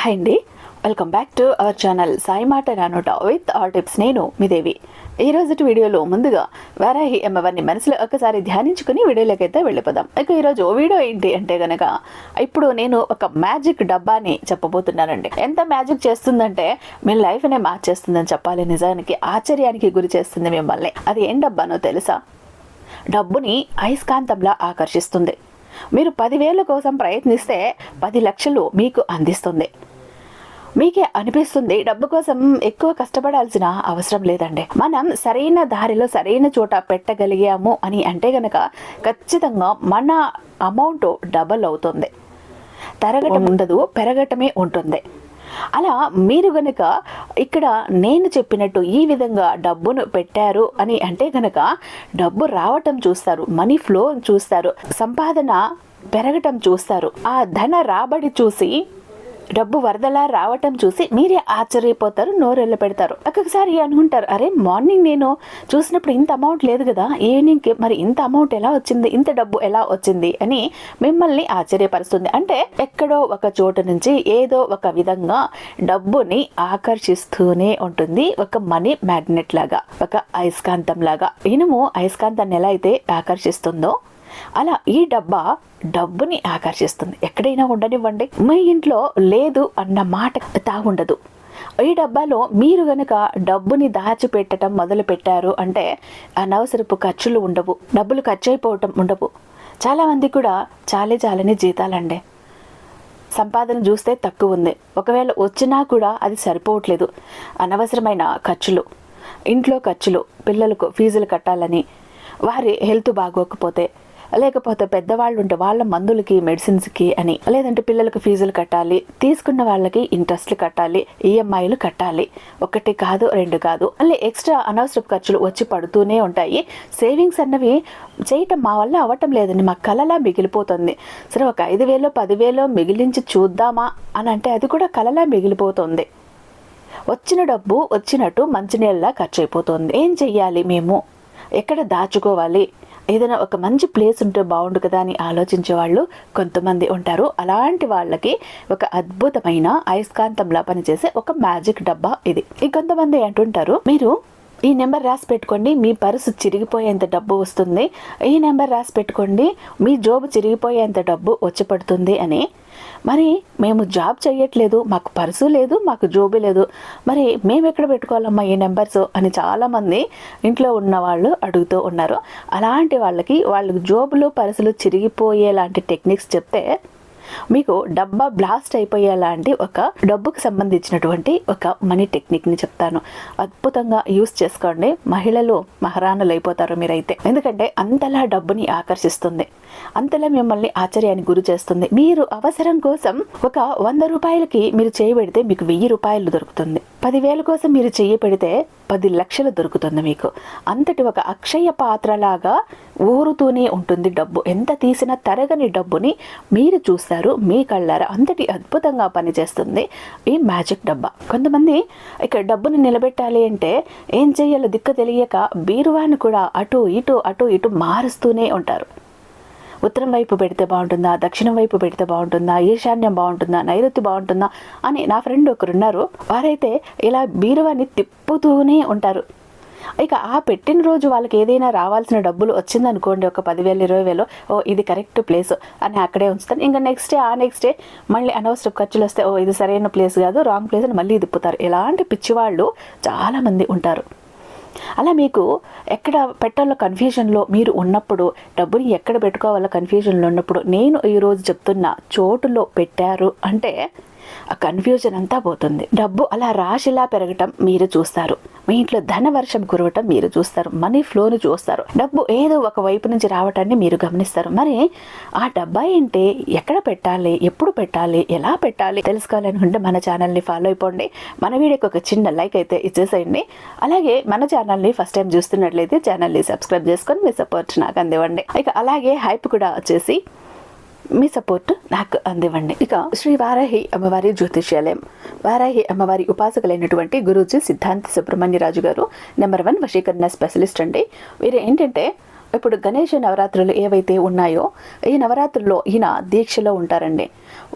Hi అండి. Welcome back to our channel Sai మాట నానోట విత్ ఆల్ టిప్స్ నేను మీదేవి ఈ రోజు వీడియోలో ముందుగా వారాహి అమ్మవారిని మనసులో ఒకసారి ధ్యానించుకుని వీడియోలోకి అయితే వెళ్ళిపోదాం. ఇక ఈరోజు వీడియో ఏంటి అంటే గనక ఇప్పుడు నేను ఒక మ్యాజిక్ డబ్బాని చెప్పబోతున్నానండి. ఎంత మ్యాజిక్ చేస్తుందంటే మీ లైఫ్నే మార్చేస్తుందని చెప్పాలి. నిజానికి ఆశ్చర్యానికి గురి చేస్తుంది మిమ్మల్ని. అది ఏం డబ్బానో తెలుసా? డబ్బుని అయస్కాంతంలా ఆకర్షిస్తుంది. మీరు పదివేల కోసం ప్రయత్నిస్తే పది లక్షలు మీకు అందిస్తుంది. మీకే అనిపిస్తుంది డబ్బు కోసం ఎక్కువ కష్టపడాల్సిన అవసరం లేదండి. మనం సరైన దారిలో సరైన చోట పెట్టగలిగాము అని అంటే గనక ఖచ్చితంగా మన అమౌంట్ డబల్ అవుతుంది. తరగటం ఉండదు పెరగటమే ఉంటుంది. అలా మీరు గనక ఇక్కడ నేను చెప్పినట్టు ఈ విధంగా డబ్బును పెట్టారు అని అంటే గనక డబ్బు రావటం చూస్తారు మనీ ఫ్లో చూస్తారు సంపాదన పెరగటం చూస్తారు ఆ ధన రాబడి చూసి డబ్బు వరదలా రావటం చూసి మీరే ఆశ్చర్యపోతారు నోరెళ్ళ పెడతారు. ఒక్కొక్కసారి అనుకుంటారు అరే మార్నింగ్ నేను చూసినప్పుడు ఇంత అమౌంట్ లేదు కదా ఈవినింగ్కి మరి ఇంత అమౌంట్ ఎలా వచ్చింది ఇంత డబ్బు ఎలా వచ్చింది? అని మిమ్మల్ని ఆశ్చర్యపరుస్తుంది. అంటే ఎక్కడో ఒక చోటు నుంచి ఏదో ఒక విధంగా డబ్బుని ఆకర్షిస్తూనే ఉంటుంది. ఒక మనీ మ్యాగ్నెట్ లాగా ఒక అయస్కాంతం లాగా. ఇనుము అయస్కాంతాన్ని ఎలా అయితే ఆకర్షిస్తుందో అలా ఈ డబ్బా డబ్బుని ఆకర్షిస్తుంది. ఎక్కడైనా ఉండనివ్వండి. మీ ఇంట్లో లేదు అన్న మాట తాగుండదు ఈ డబ్బాలో మీరు గనక డబ్బుని దాచిపెట్టడం మొదలు పెట్టారు అంటే అనవసరపు ఖర్చులు ఉండవు. డబ్బులు ఖర్చు అయిపోవటం ఉండవు. చాలామంది కూడా చాలే చాలని జీతాలండి. సంపాదన చూస్తే తక్కువ ఉంది. ఒకవేళ వచ్చినా కూడా అది సరిపోవట్లేదు. అనవసరమైన ఖర్చులు ఇంట్లో ఖర్చులు పిల్లలకు ఫీజులు కట్టాలని వారి హెల్త్ బాగోకపోతే లేకపోతే పెద్దవాళ్ళు ఉంటే వాళ్ళ మందులకి మెడిసిన్స్కి అని లేదంటే పిల్లలకు ఫీజులు కట్టాలి తీసుకున్న వాళ్ళకి ఇంట్రెస్ట్లు కట్టాలి ఈఎంఐలు కట్టాలి. ఒకటి కాదు రెండు కాదు. మళ్ళీ ఎక్స్ట్రా అనవసర ఖర్చులు వచ్చి పడుతూనే ఉంటాయి. సేవింగ్స్ అన్నవి చేయటం మా వల్ల అవ్వటం లేదండి. మా కలలా మిగిలిపోతుంది. సరే ఒక ఐదు వేలో పదివేలో మిగిలించి చూద్దామా అని అంటే అది కూడా కలలా మిగిలిపోతుంది. వచ్చిన డబ్బు వచ్చినట్టు మంచినీళ్ళ ఖర్చు అయిపోతుంది. ఏం చెయ్యాలి మేము? ఎక్కడ దాచుకోవాలి? ఏదైనా ఒక మంచి ప్లేస్ ఉంటే బాగుండు కదా అని ఆలోచించే వాళ్ళు కొంతమంది ఉంటారు. అలాంటి వాళ్ళకి ఒక అద్భుతమైన అయస్కాంతంలా పనిచేసే ఒక మ్యాజిక్ డబ్బా ఇది. ఈ కొంతమంది అంటుంటారు మీరు ఈ నెంబర్ రాసి పెట్టుకోండి మీ పర్సు చిరిగిపోయేంత డబ్బు వస్తుంది. ఈ నెంబర్ రాసి పెట్టుకోండి మీ జోబు చిరిగిపోయేంత డబ్బు వచ్చి పడుతుంది అని. మరి మేము జాబ్ చేయట్లేదు మాకు పర్సు లేదు మాకు జోబు లేదు. మరి మేము ఎక్కడ పెట్టుకోవాలమ్మా ఈ నెంబర్స్ అని చాలామంది ఇంట్లో ఉన్న వాళ్ళు అడుగుతూ ఉన్నారు. అలాంటి వాళ్ళకి వాళ్ళకి జోబులు పర్సులు చిరిగిపోయేలాంటి టెక్నిక్స్ చెప్తే మీకు డబ్బా బ్లాస్ట్ అయిపోయేలాంటి ఒక డబ్బుకు సంబంధించినటువంటి ఒక మనీ టెక్నిక్ని చెప్తాను. అద్భుతంగా యూస్ చేసుకోండి. మహిళలు మహారాణులు అయిపోతారు మీరైతే. ఎందుకంటే అంతలా డబ్బుని ఆకర్షిస్తుంది. అంతలా మిమ్మల్ని ఆశ్చర్యానికి గురి చేస్తుంది. మీరు అవసరం కోసం ఒక వంద రూపాయలకి మీరు చేయబెడితే మీకు వెయ్యి రూపాయలు దొరుకుతుంది. పదివేల కోసం మీరు చెయ్యి పెడితే పది లక్షలు దొరుకుతుంది మీకు. అంతటి ఒక అక్షయ పాత్రలాగా ఊరుతూనే ఉంటుంది డబ్బు. ఎంత తీసినా తరగని డబ్బుని మీరు చూస్తారు మీ కళ్ళారా. అంతటి అద్భుతంగా పనిచేస్తుంది ఈ మ్యాజిక్ డబ్బా. కొంతమంది ఇక్కడ డబ్బుని నిలబెట్టాలి అంటే ఏం చేయాలో దిక్కు తెలియక బీరువాని కూడా అటు ఇటు అటు ఇటు మారుస్తూనే ఉంటారు. ఉత్తరం వైపు పెడితే బాగుంటుందా? దక్షిణం వైపు పెడితే బాగుంటుందా? ఈశాన్యం బాగుంటుందా? నైరుతి బాగుంటుందా? అని నా ఫ్రెండ్ ఒకరున్నారు వారైతే ఇలా బీరువాని తిప్పుతూనే ఉంటారు. ఇక ఆ పెట్టిన రోజు వాళ్ళకి ఏదైనా రావాల్సిన డబ్బులు వచ్చిందనుకోండి ఒక పదివేలు ఇరవై వేలు ఓ ఇది కరెక్ట్ ప్లేస్ అని అక్కడే ఉంచుతాను. ఇంకా నెక్స్ట్ డే ఆ నెక్స్ట్ డే మళ్ళీ అనవసరం ఖర్చులు వస్తే ఓ ఇది సరైన ప్లేస్ కాదు రాంగ్ ప్లేస్ అని మళ్ళీ తిప్పుతారు. ఇలాంటి పిచ్చివాళ్ళు చాలామంది ఉంటారు. అలా మీకు ఎక్కడ పెట్టాలో కన్ఫ్యూజన్లో మీరు ఉన్నప్పుడు డబ్బుని ఎక్కడ పెట్టుకోవాలో కన్ఫ్యూజన్లో ఉన్నప్పుడు నేను ఈరోజు చెప్తున్న చోటులో పెట్టారు అంటే ఆ కన్ఫ్యూజన్ అంతా పోతుంది. డబ్బు అలా రాశిలా పెరగటం మీరు చూస్తారు. మీ ఇంట్లో ధన వర్షం కురవటం మీరు చూస్తారు. మనీ ఫ్లోను చూస్తారు. డబ్బు ఏదో ఒక వైపు నుంచి రావటాన్ని మీరు గమనిస్తారు. మరి ఆ డబ్బా ఏంటి? ఎక్కడ పెట్టాలి? ఎప్పుడు పెట్టాలి? ఎలా పెట్టాలి? తెలుసుకోవాలనుకుంటే మన ఛానల్ని ఫాలో అయిపోండి. మన వీడియోకి ఒక చిన్న లైక్ అయితే ఇచ్చేసేయండి. అలాగే మన ఛానల్ని ఫస్ట్ టైం చూస్తున్నట్లయితే ఛానల్ని సబ్స్క్రైబ్ చేసుకొని మీ సపోర్ట్ నాకు అందివ్వండి. ఇక అలాగే హైప్ కూడా వచ్చేసి మీ సపోర్ట్ నాకు అందివ్వండి. ఇక శ్రీ వారాహి అమ్మవారి జ్యోతిష్యాలయం. వారాహి అమ్మవారి ఉపాసకులైనటువంటి గురూజీ సుబ్రహ్మణ్య సుబ్రహ్మణ్యరాజు గారు నెంబర్ వన్ వశీకరణ స్పెషలిస్ట్ అండి. వీరు ఏంటంటే ఇప్పుడు గణేష నవరాత్రులు ఏవైతే ఉన్నాయో ఈ నవరాత్రుల్లో ఈయన దీక్షలో ఉంటారండి.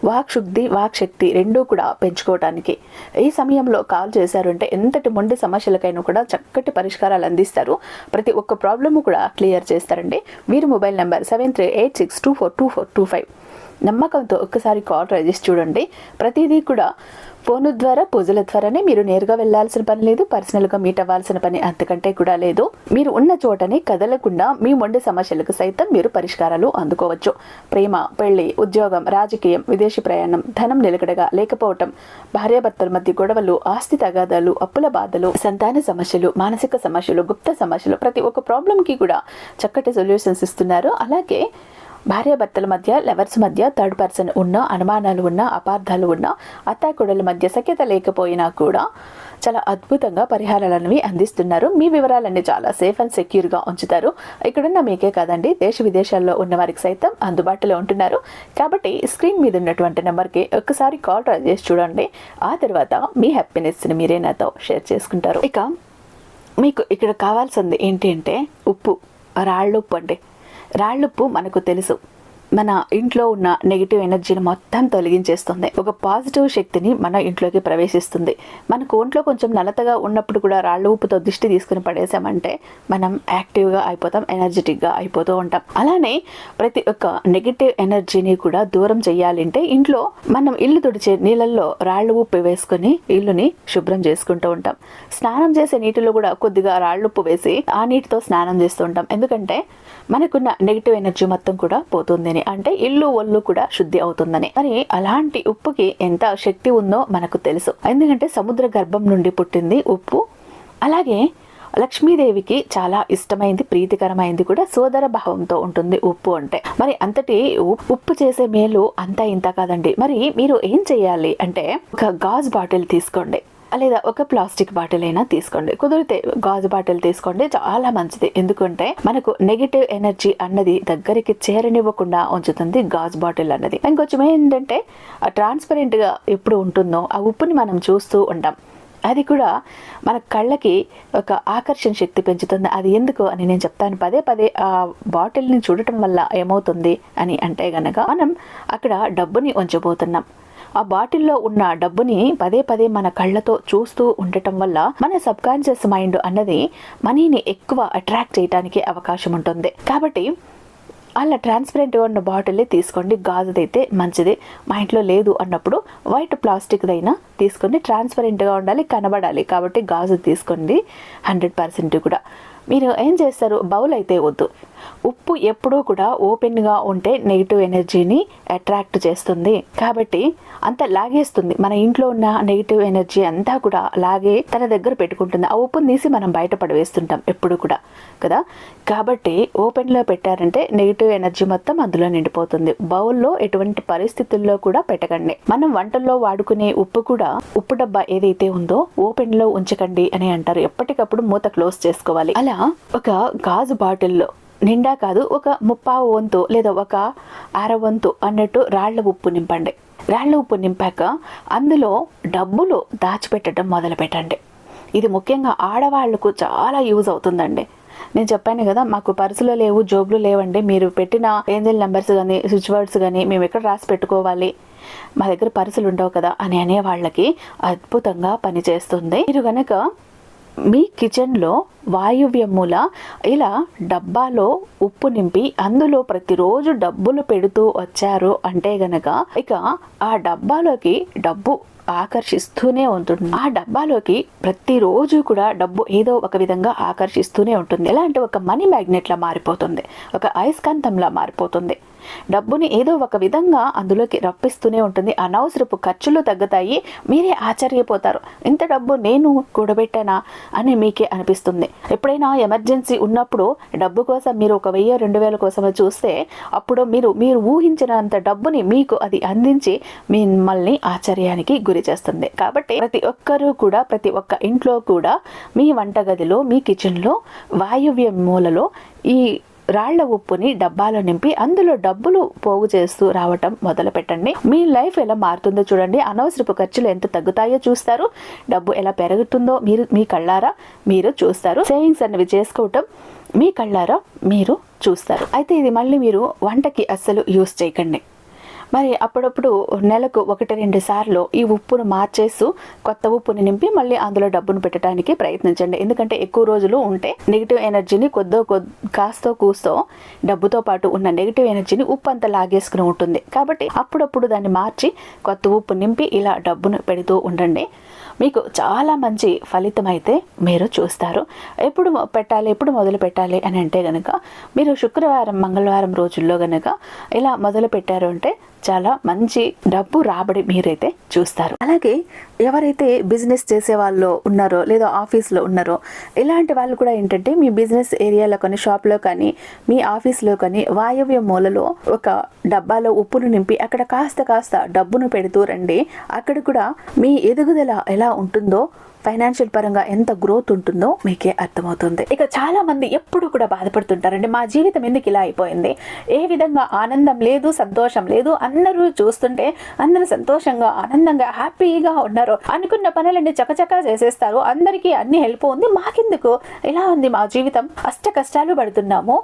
వాక్ వాక్శక్తి వాక్ శక్తి రెండూ కూడా పెంచుకోవటానికి. ఈ సమయంలో కాల్ చేశారంటే ఎంతటి మొండి సమస్యలకైనా కూడా చక్కటి పరిష్కారాలు అందిస్తారు. ప్రతి ఒక్క ప్రాబ్లము కూడా క్లియర్ చేస్తారండి. వీరి mobile number seven three eight six two four two four two five. నమ్మకంతో ఒక్కసారి కాల్ ట్రై చేసి చూడండి. ప్రతిదీ కూడా ఫోను ద్వారా పూజల ద్వారానే మీరు నేరుగా వెళ్ళాల్సిన పని లేదు పర్సనల్గా మీట్ అవ్వాల్సిన పని అంతకంటే కూడా లేదు. మీరు ఉన్న చోటనే కదలకుండా మీ మొండి సమస్యలకు సైతం మీరు పరిష్కారాలు అందుకోవచ్చు. ప్రేమ పెళ్ళి ఉద్యోగం రాజకీయం విదేశీ ప్రయాణం ధనం నిలకడగా లేకపోవటం భార్యాభర్తల మధ్య గొడవలు ఆస్తి తగాదాలు అప్పుల బాధలు సంతాన సమస్యలు మానసిక సమస్యలు గుప్త సమస్యలు ప్రతి ఒక్క ప్రాబ్లంకి కూడా చక్కటి సొల్యూషన్స్ ఇస్తున్నారు. అలాగే భార్యాభర్తల మధ్య లెవర్స్ మధ్య థర్డ్ పర్సన్ ఉన్న అనుమానాలు ఉన్న అపార్థాలు ఉన్న అత్తాకూడల మధ్య సఖ్యత లేకపోయినా కూడా చాలా అద్భుతంగా పరిహారాలనేవి అందిస్తున్నారు. మీ వివరాలన్నీ చాలా సేఫ్ అండ్ సెక్యూర్గా ఉంచుతారు. ఇక్కడున్న మీకే కాదండి దేశ విదేశాల్లో ఉన్న వారికి సైతం అందుబాటులో ఉంటున్నారు. కాబట్టి స్క్రీన్ మీద ఉన్నటువంటి నెంబర్కి ఒక్కసారి కాల్ ట్రై చేసి చూడండి. ఆ తర్వాత మీ హ్యాపీనెస్ని మీరే నాతో షేర్ చేసుకుంటారు. ఇక మీకు ఇక్కడ కావాల్సింది ఏంటి అంటే ఉప్పు రాళ్ళు ఉప్పు అండి. రాళ్ళుప్పు మనకు తెలుసు. మన ఇంట్లో ఉన్న నెగిటివ్ ఎనర్జీని మొత్తం తొలగించేస్తుంది. ఒక పాజిటివ్ శక్తిని మన ఇంట్లోకి ప్రవేశిస్తుంది. మనకు ఒంట్లో కొంచెం నలతగా ఉన్నప్పుడు కూడా రాళ్ళు ఉప్పుతో దృష్టి తీసుకుని పడేసామంటే మనం యాక్టివ్గా అయిపోతాం ఎనర్జెటిక్గా అయిపోతూ ఉంటాం. అలానే ప్రతి ఒక్క నెగిటివ్ ఎనర్జీని కూడా దూరం చేయాలంటే ఇంట్లో మనం ఇల్లు తుడిచే నీళ్ళల్లో రాళ్ళు ఉప్పు వేసుకొని ఇల్లుని శుభ్రం చేసుకుంటూ ఉంటాం. స్నానం చేసే నీటిలో కూడా కొద్దిగా రాళ్ళు ఉప్పు వేసి ఆ నీటితో స్నానం చేస్తూ ఉంటాం. ఎందుకంటే మనకున్న నెగిటివ్ ఎనర్జీ మొత్తం కూడా పోతుంది అంటే ఇల్లు ఒళ్ళు కూడా శుద్ధి అవుతుందని. మరి అలాంటి ఉప్పుకి ఎంత శక్తి ఉందో మనకు తెలుసు. ఎందుకంటే సముద్ర గర్భం నుండి పుట్టింది ఉప్పు. అలాగే లక్ష్మీదేవికి చాలా ఇష్టమైంది ప్రీతికరమైంది కూడా సోదర భావంతో ఉంటుంది ఉప్పు అంటే. మరి అంతటి ఉప్పు చేసే మేలు అంతా ఇంత కాదండి. మరి మీరు ఏం చేయాలి అంటే ఒక గాజ్ బాటిల్ తీసుకోండి. లేదా ఒక ప్లాస్టిక్ బాటిల్ అయినా తీసుకోండి. కుదిరితే గాజు బాటిల్ తీసుకోండి. చాలా మంచిది. ఎందుకంటే మనకు నెగిటివ్ ఎనర్జీ అన్నది దగ్గరికి చేరనివ్వకుండా ఉంచుతుంది గాజు బాటిల్ అన్నది. ఇంకొంచెం ఏంటంటే ట్రాన్స్పరెంట్గా ఎప్పుడు ఉంటుందో ఆ ఉప్పుని మనం చూస్తూ ఉంటాం. అది కూడా మన కళ్ళకి ఒక ఆకర్షణ శక్తి పెంచుతుంది. అది ఎందుకు అని నేను చెప్తాను. పదే పదే ఆ బాటిల్ని చూడటం వల్ల ఏమవుతుంది అని అంటే గనక మనం అక్కడ డబ్బుని ఉంచబోతున్నాం. ఆ బాటిల్లో ఉన్న డబ్బుని పదే పదే మన కళ్ళతో చూస్తూ ఉండటం వల్ల మన సబ్ కాన్షియస్ మైండ్ అన్నది మనీని ఎక్కువ అట్రాక్ట్ చేయడానికి అవకాశం ఉంటుంది. కాబట్టి అలా ట్రాన్స్పరెంట్గా ఉన్న బాటిల్ తీసుకోండి. గాజుదైతే మంచిది. మా ఇంట్లో లేదు అన్నప్పుడు వైట్ ప్లాస్టిక్దైనా తీసుకొని ట్రాన్స్పరెంట్గా ఉండాలి కనబడాలి. కాబట్టి గాజు తీసుకోండి. హండ్రెడ్ పర్సెంట్ కూడా. మీరు ఏం చేస్తారు? బౌల్ అయితే వద్దు. ఉప్పు ఎప్పుడూ కూడా ఓపెన్గా ఉంటే నెగిటివ్ ఎనర్జీని అట్రాక్ట్ చేస్తుంది. కాబట్టి అంత లాగేస్తుంది. మన ఇంట్లో ఉన్న నెగిటివ్ ఎనర్జీ అంతా కూడా లాగే తన దగ్గర పెట్టుకుంటుంది. ఆ ఉప్పును తీసి మనం బయట పడవేస్తుంటాం ఎప్పుడు కూడా కదా? కాబట్టి ఓపెన్లో పెట్టారంటే నెగిటివ్ ఎనర్జీ మొత్తం అందులో నిండిపోతుంది. బౌల్లో ఎటువంటి పరిస్థితుల్లో కూడా పెట్టకండి. మనం వంటల్లో వాడుకునే ఉప్పు కూడా ఉప్పు డబ్బా ఏదైతే ఉందో ఓపెన్లో ఉంచకండి అని అంటారు. ఎప్పటికప్పుడు మూత క్లోజ్ చేసుకోవాలి. అలా ఒక గాజు బాటిల్లో నిండా కాదు ఒక ముప్పావు వంతు లేదా ఒక అర వంతు అన్నట్టు రాళ్ళ ఉప్పు నింపండి. రాళ్ళ ఉప్పు నింపాక అందులో డబ్బులు దాచిపెట్టడం మొదలు పెట్టండి ఇది ముఖ్యంగా ఆడవాళ్ళకు చాలా యూజ్ అవుతుందండి. నేను చెప్పాను కదా మాకు పర్సులో లేవు జోబులు లేవండి. మీరు పెట్టిన ఏంజల్ నెంబర్స్ కానీ స్విచ్ వర్డ్స్ కానీ మేము ఎక్కడ రాసి పెట్టుకోవాలి? మా దగ్గర పర్సులు ఉండవు కదా అని అనే వాళ్ళకి అద్భుతంగా పనిచేస్తుంది. మీరు కనుక మీ కిచెన్లో వాయువ్యముల ఇలా డబ్బాలో ఉప్పు నింపి అందులో ప్రతిరోజు డబ్బులు పెడుతూ వచ్చారు అంటే గనక ఇక ఆ డబ్బాలోకి డబ్బు ఆకర్షిస్తూనే ఉంటుంది. ఆ డబ్బాలోకి ప్రతిరోజు కూడా డబ్బు ఏదో ఒక విధంగా ఆకర్షిస్తూనే ఉంటుంది. ఎలా అంటే ఒక మనీ మ్యాగ్నెట్లా మారిపోతుంది. ఒక అయస్కాంతంలా మారిపోతుంది. డబ్బుని ఏదో ఒక విధంగా అందులోకి రప్పిస్తూనే ఉంటుంది. అనవసరపు ఖర్చులు తగ్గుతాయి. మీరే ఆశ్చర్యపోతారు. ఇంత డబ్బు నేను కూడబెట్టానా అని మీకే అనిపిస్తుంది. ఎప్పుడైనా ఎమర్జెన్సీ ఉన్నప్పుడు డబ్బు కోసం మీరు ఒక వెయ్యి రెండు వేల కోసం చూస్తే అప్పుడు మీరు మీరు ఊహించినంత డబ్బుని మీకు అది అందించి మిమ్మల్ని ఆశ్చర్యానికి గురి చేస్తుంది. కాబట్టి ప్రతి ఒక్కరూ కూడా ప్రతి ఒక్క ఇంట్లో కూడా మీ వంటగదిలో మీ కిచెన్లో వాయువ్య మూలలో ఈ రాళ్ళ ఉప్పుని డబ్బాలో నింపి అందులో డబ్బులు పోగు చేస్తూ రావటం మొదలు పెట్టండి మీ లైఫ్ ఎలా మారుతుందో చూడండి. అనవసరపు ఖర్చులు ఎంత తగ్గుతాయో చూస్తారు. డబ్బు ఎలా పెరుగుతుందో మీరు మీ కళ్ళారా మీరు చూస్తారు. సేవింగ్స్ అనేవి చేసుకోవటం మీ కళ్ళారా మీరు చూస్తారు. అయితే ఇది మళ్ళీ మీరు వంటకి అస్సలు యూస్ చేయకండి. మరి అప్పుడప్పుడు నెలకు ఒకటి రెండు సార్లు ఈ ఉప్పును మార్చేస్తూ కొత్త ఉప్పుని నింపి మళ్ళీ అందులో డబ్బును పెట్టడానికి ప్రయత్నించండి. ఎందుకంటే ఎక్కువ రోజులు ఉంటే నెగిటివ్ ఎనర్జీని కొద్దో కొద్ది కాస్తో కూస్తో డబ్బుతో పాటు ఉన్న నెగిటివ్ ఎనర్జీని ఉప్పు అంతా లాగేసుకుని ఉంటుంది. కాబట్టి అప్పుడప్పుడు దాన్ని మార్చి కొత్త ఉప్పు నింపి ఇలా డబ్బును పెడుతూ ఉండండి. మీకు చాలా మంచి ఫలితం అయితే మీరు చూస్తారు. ఎప్పుడు పెట్టాలి ఎప్పుడు మొదలు పెట్టాలి అని అంటే కనుక మీరు శుక్రవారం మంగళవారం రోజుల్లో కనుక ఇలా మొదలు పెట్టారు అంటే చాలా మంచి డబ్బు రాబడి మీరైతే చూస్తారు. అలాగే ఎవరైతే బిజినెస్ చేసే వాళ్ళు ఉన్నారో లేదా ఆఫీస్లో ఉన్నారో ఇలాంటి వాళ్ళు కూడా ఏంటంటే మీ బిజినెస్ ఏరియాలో కానీ షాప్లో కానీ మీ ఆఫీస్లో కానీ వాయవ్య మూలలో ఒక డబ్బాలో ఉప్పును నింపి అక్కడ కాస్త కాస్త డబ్బును పెడుతూ రండి. అక్కడ కూడా మీ ఎదుగుదల ఎలా ఉంటుందో ఫైనాన్షియల్ పరంగా ఎంత గ్రోత్ ఉంటుందో మీకే అర్థమవుతుంది. ఇక చాలా మంది ఎప్పుడు కూడా బాధపడుతుంటారండి మా జీవితం ఎందుకు ఇలా అయిపోయింది? ఏ విధంగా ఆనందం లేదు సంతోషం లేదు? అందరూ చూస్తుంటే అందరూ సంతోషంగా ఆనందంగా హ్యాపీగా ఉన్నారు. అనుకున్న పనులన్నీ చకచకా చేసేస్తారు. అందరికీ అన్ని హెల్ప్ ఉంది. మాకెందుకు? ఇలా ఉంది మా జీవితం? అష్ట కష్టాలు పడుతున్నాము.